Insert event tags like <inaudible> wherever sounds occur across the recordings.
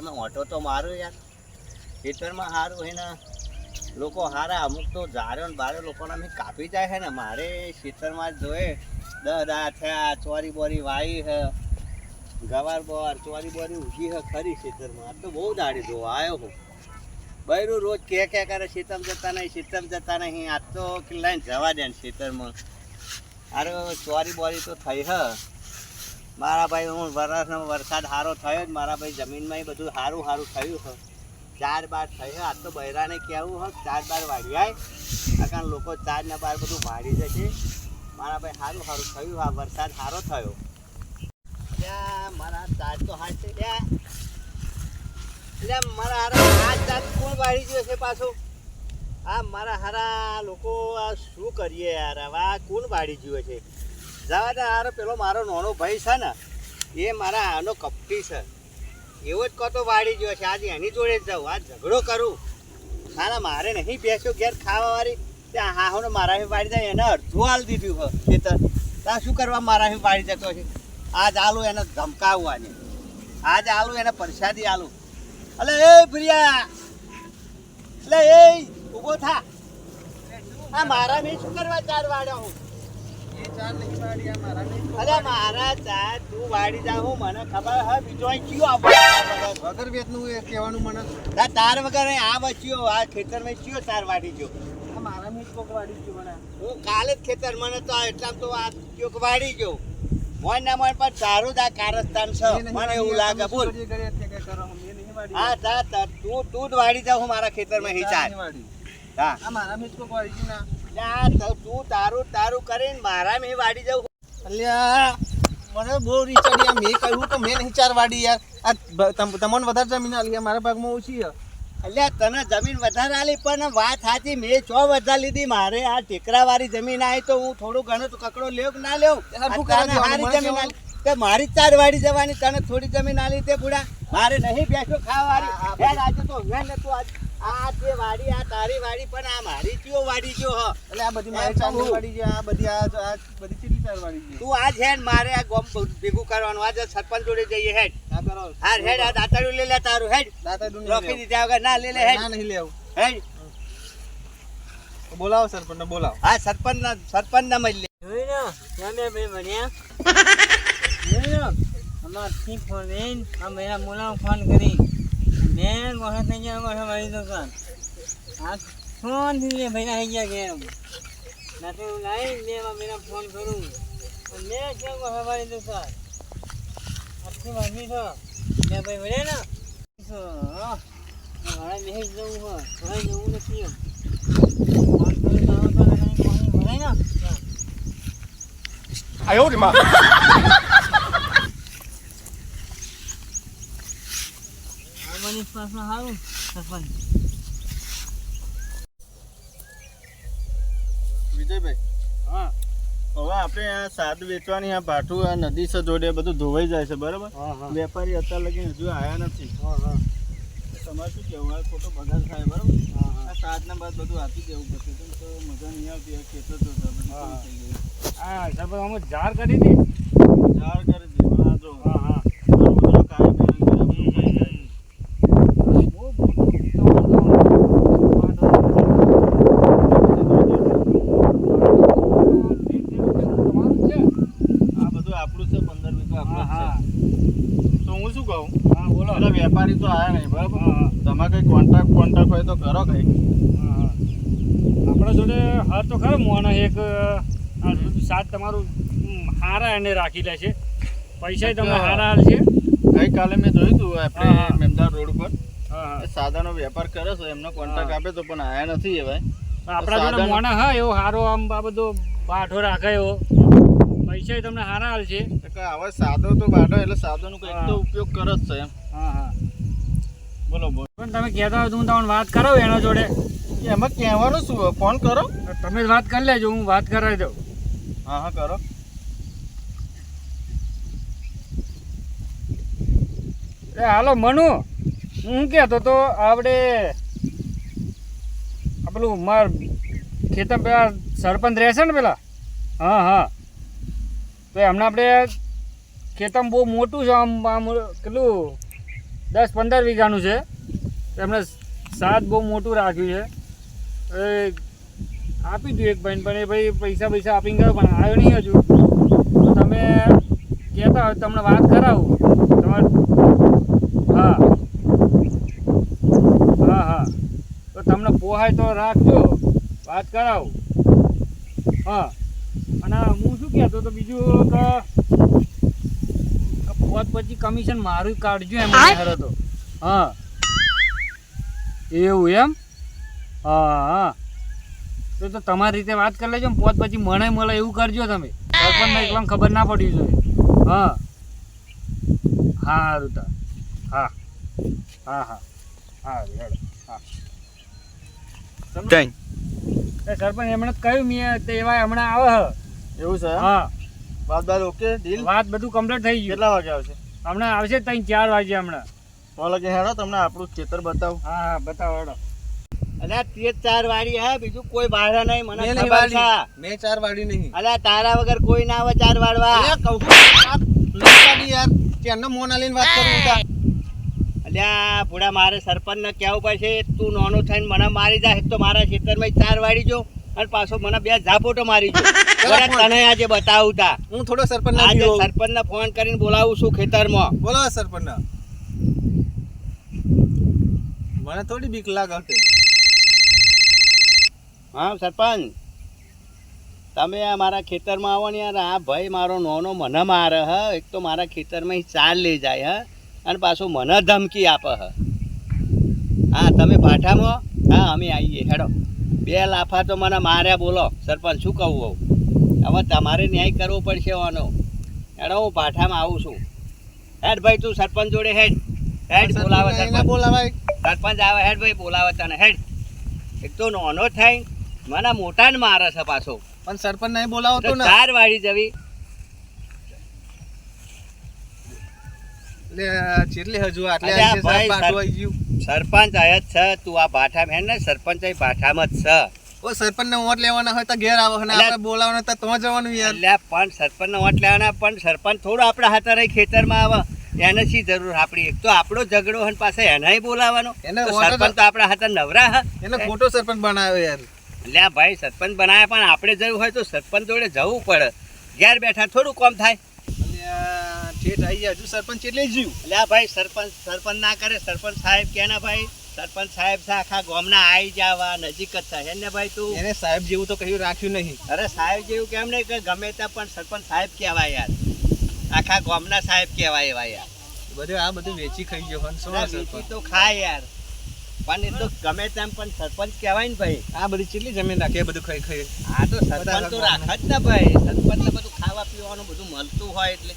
ખેતરમાં ઓટો તો મારું યાર. ખેતરમાં સારું હોય ને, લોકો હારા, અમુક તો ઝાડો ને બારે લોકોને અમે કાપી જાય છે ને. મારે ખેતરમાં જ જોઈએ દડા થયા, ચોરી બોરી વાઈ હે, ગવાર બોર ચોરી બોરી ઉગી હે ખરી ખેતરમાં. તો બહુ દાડી જોવા આવ્યો હું. બૈરું રોજ કે કે કરે શીતમ જતા નહીં શીતમ જતા નહીં. આજ તો કિલ્લાને જવા દે ને ખેતરમાં. અરે ચોરી બોરી તો થઈ હ. મારા ભાઈ હું વરસનો વરસાદ સારો થયો જ, મારા ભાઈ જમીનમાં બધું સારું સારું થયું છે. ચાર બાર થયો, આજ તો બૈરાને કહેવું હ ચાર બાર વાળી આય. કારણ લોકો ચાર ને બાર બધું વાળી જશે. મારા ભાઈ સારું સારું થયું હા વરસાદ સારો થયો. મારા ચાર તો હાથ છે એટલે મારા હારા હાથ ચાર કોણ વાળી ગયો છે પાછું? આ મારા હારા લોકો આ શું કરીએ યાર હવે આ કોણ વાળી ગયો છે? જવા દે હારો પેલો મારો નાનો ભાઈ છે ને, એ મારા આનો કપટી છે. એવો જ કતો વાળી ગયો છે. આજે એની જોડે જ જાઉં. આ ઝઘડો કરું. સારા મારે નહીં બેસ્યો ઘેર ખાવા વાળી ત્યાં હા હું મારા વાળી જાય, એને અડધું હાલ દીધું હોય ખેતર. ત્યાં શું કરવા મારા વાળી જતો છે? આજ આલુ એને ધમકાવવાની આજ. આલુ એને પરસાદી આલુ. અલે, એ પ્રિયા એટલે એ ઊભો થા. આ મારા મેં શું કરવા ચાર વાળ્યા હું? અરે મારા ચાર તું જા હું મને ખબર હે બીજો અહીં કયો આવો વગર વેતનું એ કહેવાનું મને. તાર વગર આ બચ્યો આ ખેતરમાં કયો તાર વાળી ગયો? મારા મેં કોક ગયું મને. હું કાલે જ ખેતર મને તો એટલા તો આ કયો વાડી ગયો. મોય ના મોય પણ સારું જ આ કારસ્તાન છે. મને એવું લાગે બોલ. હા તા તા તું તું જ જા હું મારા ખેતરમાં હી. મારા મેં કોક વાળી ગયું ના. જા તું તારું તારું કરીને મારા મેં વાળી જાઉં અલ્યા મને બહુ રીચાડી આ મેં કહ્યું તો મેં નહીં ચાર વાળી યાર. આ તમને વધારે જમીન આલી મારા ભાગમાં ઓછી અલ્યા તને જમીન વધારે આલી પણ વાત સાચી મેં ચો વધારે લીધી? મારે આ ટેકરા વાળી જમીન આવી તો હું થોડું ઘણું કકડો લેવ ના લેવ જમીન. તે મારી ચાર વાડી જવાની તને થોડી જમીન આલી તે બુડા. મારે નહીં બેસો ખાવા હેડ આજે તું આજ- આ તે વાડી આ તારી વાડી પણ આ મારી કયો વાડી ગયો હ? એટલે આ બધી મારી ચાર વાડી છે આ બધી આ આ બધી કેટલી ચાર છે. તું આજ હેડ મારે આ ગોમ ભેગું કરવાનું. આજે સરપંચ જોડે જઈએ હેડ. આ કરો. હા હેડ આ દાતાડું લે લે તારું હેડ. દાતા દુનિયા રોકી દીધા વગર ના લે લે હેડ. ના નહીં લેવું. હેડ. બોલાવો સરપંચને બોલાવો. હા સરપંચ ના સરપંચ ના મળી <laughs> ફોન કરી. મેં ગોઠા થઈ ગયા ગોઠા મારી દુકાન આ ફોન થી ભાઈ આવી ગયા ઘેર નાતે હું લાવી બે માં મેરા ફોન કરું અને મેં કેમ ગોઠા મારી દુકાન આખી વાગી છો મેં ભાઈ વળે ને તો મારા મેં જવું હોય હવે જવું નથી એમ. ફોન કરું તો આવો તો લગાવી પાણી ભરાય ને ત્યાં. 哎呦我的妈！ પાછું સારું સરપંચ વિજયભાઈ હા. હવે આપણે આ સાદ વેચવાની આ ભાઠું આ નદી છે જોડે બધું ધોવાઈ જાય છે બરાબર? વેપારી અત્યાર લગી હજુ આવ્યા નથી. તમારે શું આ ખોટો બગાડ થાય બરાબર? આ સાતના બાદ બધું આપી દેવું પડશે. તો મજા નહીં આવતી આ ખેતર જોતા બધું હા. કેવું થઈ ગયું. હા સરપંચ અમે ઝાડ કરી હતી. ઝાડ કરી દે પણ આ જો હા હા આ રોજનો કાયમ એના લીધે બધું થઈ જાય. બહુ મોટું આ બધું આપણું છે પંદર વીઘા હા આપણું હા જ છે તો હું શું કહું હા બોલો પેલા વેપારી તો આવ્યા નહીં બરાબર હા હા તમારે કઈ કોન્ટ્રાક્ટ કોન્ટ્રાક્ટ હોય તો કરો કઈ હા હા આપણા જોડે હા તો ખરો મોણા એક સાત તમારું હારા એને રાખી લે છે. પૈસા તમને હારા હાલ છે. ગઈકાલે મેં જોયું હતું આપણે મેમદાર રોડ ઉપર. સાદાનો વેપાર કરે છે એમનો કોન્ટ્રાક્ટ આપે તો પણ આયા નથી એ ભાઈ. આપણા જોડે મોણા હા એવો હારો આમ આ બધો બાઠો રાખે એવો પૈસા તમને હારા હાલ છે. હવે સાદો તો બાઠો એટલે સાદોનો કંઈક તો ઉપયોગ કરે જ છે એમ. હા હા. બોલો બોલો. પણ તમે કહેતા હોય તો હું તમને વાત કરો એના જોડે. એમાં કહેવાનું શું ફોન કરો. તમે વાત કરી લેજો હું વાત કરાવી દઉં. હા હા કરો. એ હાલો મનુ. હું કહેતો તો આપણે પેલું માર ખેતર પેલા સરપંચ રહેશે ને પેલા? હા હા. તો હમણાં આપણે ખેતર બહુ મોટું છે આમ આમ કેટલું? દસ પંદર વીઘાનું છે. એમણે સાત બહુ મોટું રાખ્યું છે. આપી દઉં એક ભાઈને પણ એ ભાઈ પૈસા પૈસા આપીને ગયો પણ આવ્યો નહીં હજુ. તો તમે કહેતા હોય તમને વાત કરાવું. તમારે હા. હા હા. તો તમને પોહાય તો રાખજો. વાત કરાવું. હા. અને હું શું કહેતો તો બીજું કે પોત પછી કમિશન મારું કાઢજો એમ હતો. હા. એવું એમ? હા હા. તો તો તમારી રીતે વાત કરી લેજો ને પોત પછી મને મળે એવું કરજો તમે. સરપંચને એકલા ખબર ના પડી જોઈએ હા. હા સારું હા. હા હા. હા હેડો. હા. સરપંચ એમણે કહ્યું મેં તે એવા હમણાં આવે એવું છે? હા. વાત બાદ ઓકે? ડીલ વાત બધું કમ્પ્લીટ થઈ ગયું. કેટલા વાગે આવશે? હમણાં આવશે ત્રણ ચાર વાગે હમણાં. તો લગે હેડો તમને આપણું ખેતર બતાવું. હા હા બતાવો હેડો. અલ્યા તે ચાર વાડી હે બીજું કોઈ વાડા નહીં મને ખબર છે. મે ચાર વાડી નહીં. અલ્યા તારા વગર કોઈ ના આવે ચાર વાડવા નહીં યાર. ત્યાંનો મોન આલીન વાત કરું તા. અલ્યા ભૂડા મારે સરપંચ ને કેવું પડશે તું નાનો થઈને મને મારી જાય તો મારા ખેતરમાં ચાર વાડી જો અને પાછો મને બે ઝાપોટો મારી જો. <laughs> તને આજે બતાવું તા. હું થોડો સરપંચ ના આજે સરપંચ ને ફોન કરીને બોલાવું છું ખેતરમાં. બોલો સરપંચ મને થોડી બીક લાગે હા સરપંચ. તમે આ મારા ખેતરમાં આવો ને યાર. આ ભાઈ મારો નોનો મને મારે હ. એક તો મારા ખેતરમાં ચાલ લઈ જાય હ. અને પાછું મને ધમકી આપે હ. હા તમે પાઠામાં? હા અમે આવીએ. હેડો. બે લાફા તો મને માર્યા બોલો. સરપંચ શું કહું હવે હવે તમારે ન્યાય કરવો પડશે આનો હેડો હું પાઠામાં આવું છું. હેડ ભાઈ તું સરપંચ જોડે હેડ. હેડ બોલાવે સરપંચ. બોલાવે સરપંચ આવે હેડ ભાઈ બોલાવે તને. હેડ. એક તો નોનો થાય. મને મોટા ને મારે છે પાછો. પણ સરપંચ નહીં બોલાવો તો ને. ચાર વાળી જવી. ચેટલી હજુ આટલે અલ્યા આવી છે, ભાઈ, સાહેબ, સર- આટલું આવી ગયું. સરપંચ આયા છે તું આ ભાઠામાં હેડ ને સરપંચ અહીં ભાઠામાં જ છે. ઓ સરપંચ ને વોટ લેવાના હોય તો ઘેર આવો અને આપણે બોલાવવાના તો તો જવાનું યાર. એટલે પણ સરપંચ વોટ લેવાના પણ સરપંચ થોડો આપણા હાથે રહી ખેતરમાં આવે. એને શી જરૂર આપણી? એક તો આપણો ઝઘડો હોય પાસે એને બોલાવવાનો. સરપંચ તો આપણા હાથે નવરા એને ખોટો સરપંચ બનાવ્યો યાર. આ ભાઈ સરપંચ બનાવ્યા પણ આપણે જવું હોય તો સરપંચ જોડે જવું પડે. ઘેર બેઠા થોડું કોમ થાય. ઠેઠ આવી ગયા. હજુ સરપંચ એટલે જીવ. લે ભાઈ સરપંચ સરપંચ ના કરે સરપંચ સાહેબ કે ના ભાઈ સરપંચ સાહેબ છે આખા ગામના આવી જવા નજીક જ થાય. ને ભાઈ તું? એને સાહેબ જેવું તો કહ્યું રાખ્યું નહીં. અરે સાહેબ જેવું કેમ નહીં કે ગમે ત્યાં પણ સરપંચ સાહેબ કહેવાય યાર. આખા ગામના સાહેબ કહેવાય એવા યાર. બધું આ બધું વેચી ખાઈ ગયો તો ખાય યાર. પણ એ તો ગમે તેમ પણ સરપંચ કહેવાય ને ભાઈ. આ બધી કેટલી જમીન રાખે બધું ખાઈ ખાઈ. આ તો સરપંચ તો રાખે જ ને ભાઈ. સરપંચ ને બધું ખાવા પીવાનું બધું મળતું હોય એટલે.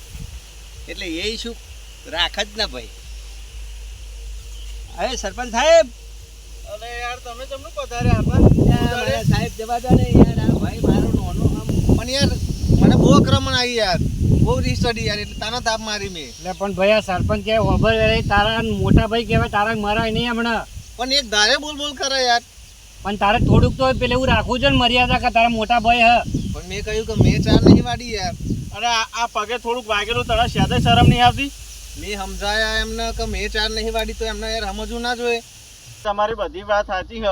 એટલે એ શું રાખે જ ને ભાઈ. અરે સરપંચ સાહેબ! અરે યાર તમે તમને પધારે આપા સાહેબ જવા દો ને યાર. આ ભાઈ મારો નોનો આમ. પણ યાર મને બહુ આક્રમણ આવી યાર. બહુ રીસડી યાર એટલે તાનો તાપ મારી મેં. એટલે પણ ભાઈ આ સરપંચ કે ખબર તારા મોટા ભાઈ કહેવાય તારા મરાય નહીં હમણાં. પણ એક ધારે બોલ બોલ કરે યાર. પણ તારે થોડુંક તો પેલે એવું રાખવું છે ને મર્યાદા કે તારા મોટા ભાઈ હ. પણ મેં કહ્યું કે મેં ચાર નહીં વાડી યાર. અરે આ પગે થોડુંક વાગેલું તને સ્યાદે શરમ નહીં આવતી? મેં સમજાયા એમને કે મેં ચાર નહીં વાડી તો એમને યાર સમજવું ના જોઈએ. તમારી બધી વાત સાચી હ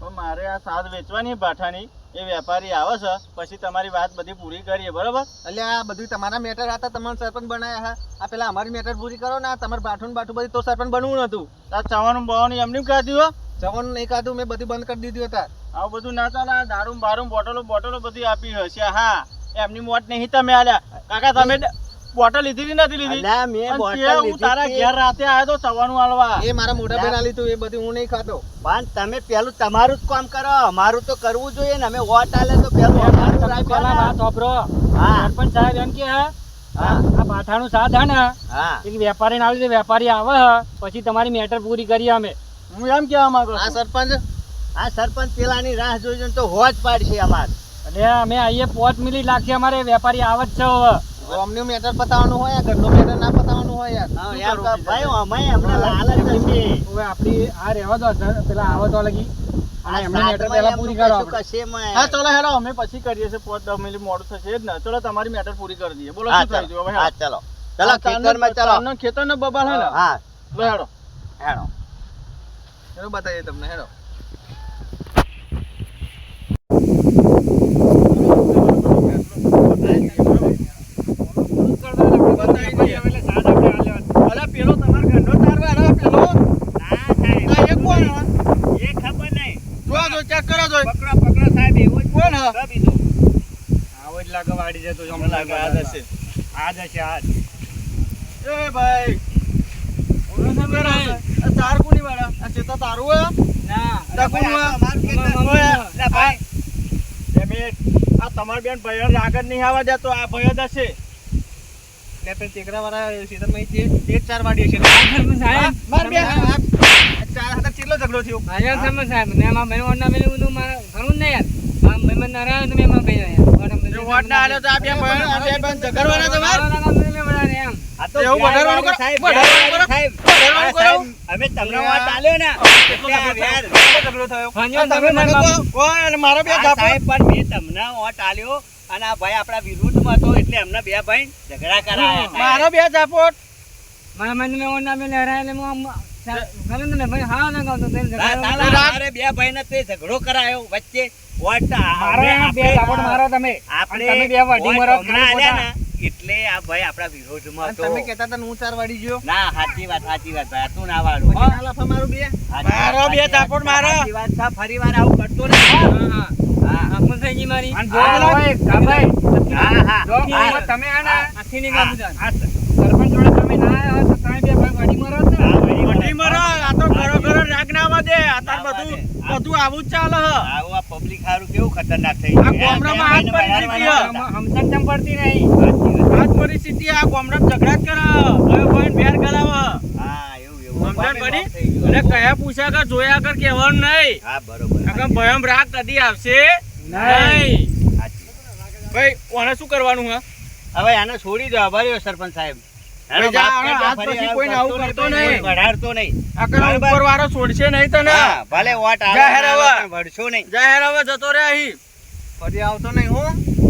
પણ મારે આ સાદ વેચવાની ભાઠાની. એ વેપારી આવે છે પછી તમારી વાત બધી પૂરી કરીએ બરોબર? એટલે આ બધું તમારા મેટર હતા તમારે સરપંચ બનાયા હા આ પેલા અમારી મેટર પૂરી કરો ને તમારે બાઠું બાઠું બધું તો સરપંચ બનવું નતું. તાર ચવાનું બવાનું એમને કાઢ્યું હો? જવાનું નહીં કાઢું મેં બધું બંધ કરી દીધું હતા. આવું બધું ના ચાલે આ દારૂ બારૂ બોટલો બોટલો બધી આપી હશે. હા એમની મોટ નહીં તમે આલ્યા. કાકા તમે બોટલ લીધી નથી લીધી? મેં બોટલ હું તારા ઘેર રાતે આવ્યો તો સવાનું હાલવા. એ મારા મોટા બેન આલી તું એ બધું હું નહીં ખાતો. પણ તમે પેલું તમારું જ કામ કરો અમારું તો કરવું જોઈએ ને. અમે વોટ આલે તો પેલું અમારું પેલા વાત વાપરો. હા. સરપંચ સાહેબ એમ કે હા આ પાઠાનું સાથ હે ને હા. એક વેપારીને આવી વેપારી આવે પછી તમારી મેટર પૂરી કરીએ અમે. હું એમ કેવા માંગુ આ સરપંચ. આ સરપંચ પેલાની રાહ જોઈ જોઈને તો હોજ પાડશે અમાર. એટલે અમે આઈએ પોચ મિલી લાગશે અમારે વેપારી આવે જ છે હવે. ગામનું મેટર પતાવવાનું હોય આ ઘરનું મેટર ના પતાવવાનું હોય યાર. હા, યાર ભાઈ અમે અમને લાલચ નથી. હવે આપણી આ રહેવા દો સર, પેલા આવો તો લગી. આ અને એમની મેટર સાતમાં પહેલા એમનું પૂરી કરો કશું આપણે. કશેમાં. હા ચલો હેડો અમે પછી કરીએ છીએ પાંચ દસ મિનિટ મોડું થશે. જ ને ચલો તમારી મેટર પૂરી કરી દઈએ. બોલો ચલો. ચલો. ચલો ખેતરમાં ચલો. તારનો ખેતરનો બબાલ હે ને? હા. લો હેડો હેડો હેડો બતાવીએ તમને હેડો અલા પેલો તમાર ઘરનો તારવા અલા પેલો આ એક કોણ હે? એ ખબર નહીં જો જો ચેક કરો જો પકડો પકડો સાહેબ એવું જ કોણ હે? તો બીજું આવો જ લાગે વાડી જતો. લાગે આ જ હશે. આ એ ભાઈ. તાર કોની વાળા? આ ચેતા તારું હે ના આ કોનું હે? અમારું ખેતર. ઓય, લે ભાઈ આ તમાર બેન ભાઈઓ આગળ નહીં આવવા દેતો આ ભાઈઓ હશે. એટલે પેલા ટેકરા વાળા ખેતરમાં તે તે ચાર વાડી છે. ચાર હાથે કેટલો ઝઘડો થયો? સાહેબ. ને બધું મારે ઘણું જ નહીં યાર આમ ભાઈ નારાયણ તમે એમાં ભાઈ યાર જો વોટ ના આલ્યો તો આ બે ભાઈઓ આ બે બેન ઝઘડવાના તમાર તો એવું વધારવાનું કરો, વધારવાનું કરો. સાહેબ. વધારવાનું આ કરો. સાહેબ, અમે તમને વાત આલ્યો ને. એટલે આ કેટલો થયો? તમે તમે મને મને કહો અને મારો બે સાહેબ પણ મેં તમને વોટ આલ્યો અને આ ભાઈ આપણા વિરુદ્ધમાં હતો એટલે એમને બે ભાઈ ઝઘડા કરાયા મારો બે ઝાપોટ મારા મને મેં એટલે હું આમ ને ભાઈ હા ના ગાવતો તેમ તા- તાલા ઝઘડા અમારે તે ઝઘડો કરાયો વચ્ચે વોટ આ- મારો બે ઝાપટ મારો તમે. આપણે તમે બે વાડી મારો ખાલી એટલે આ ભાઈ આપણા વિરોધમાં હતો તમે કહેતા હતા હું ચાર વાડી ગયો. ના સાચી વાત સાચી વાત ભાઈ તું ના વાળું. લાફા મારું બે? વાત, મારો બે સાચી મારો. સાચી વાત છે, ફરી વાર આવું કરતો નહીં હા આપણ થઈ મારી. અને ભાઈ, હા હા જો હા. આમાં તમે આ ના આખી ની ગાવું સરપંચ જોડે બધું દે. બધું આવું જ ચાલે હ. આવું આ પબ્લિક હારું કેવું ખતરનાક થઈ આ ગયું. ગામડામાં આજ પરિસ્થિતિ. હમસમ પડતી નહીં આજ પરિસ્થિતિ આ ગામડામાં ઝઘડા જ કરે હવે ભાઈ વેર કરાવે હા એવું એવું. સમજણ પડી? અને કયા પૂછ્યા કર જોયા કર કહેવાનું નહીં. હા બરોબર. નકર ભયમ રાગ કદી આવશે નહીં. નહીં. ભાઈ ઓને શું કરવાનું હે? હવે આને છોડી દો આભારી સરપંચ સાહેબ. છોડશે નહીં તને? હા ભલે વોટ આવે જાહેર ના આવે વઢશો નહીં. જાહેર હવે જતો રે અહીં. ફરી આવતો નહીં હું.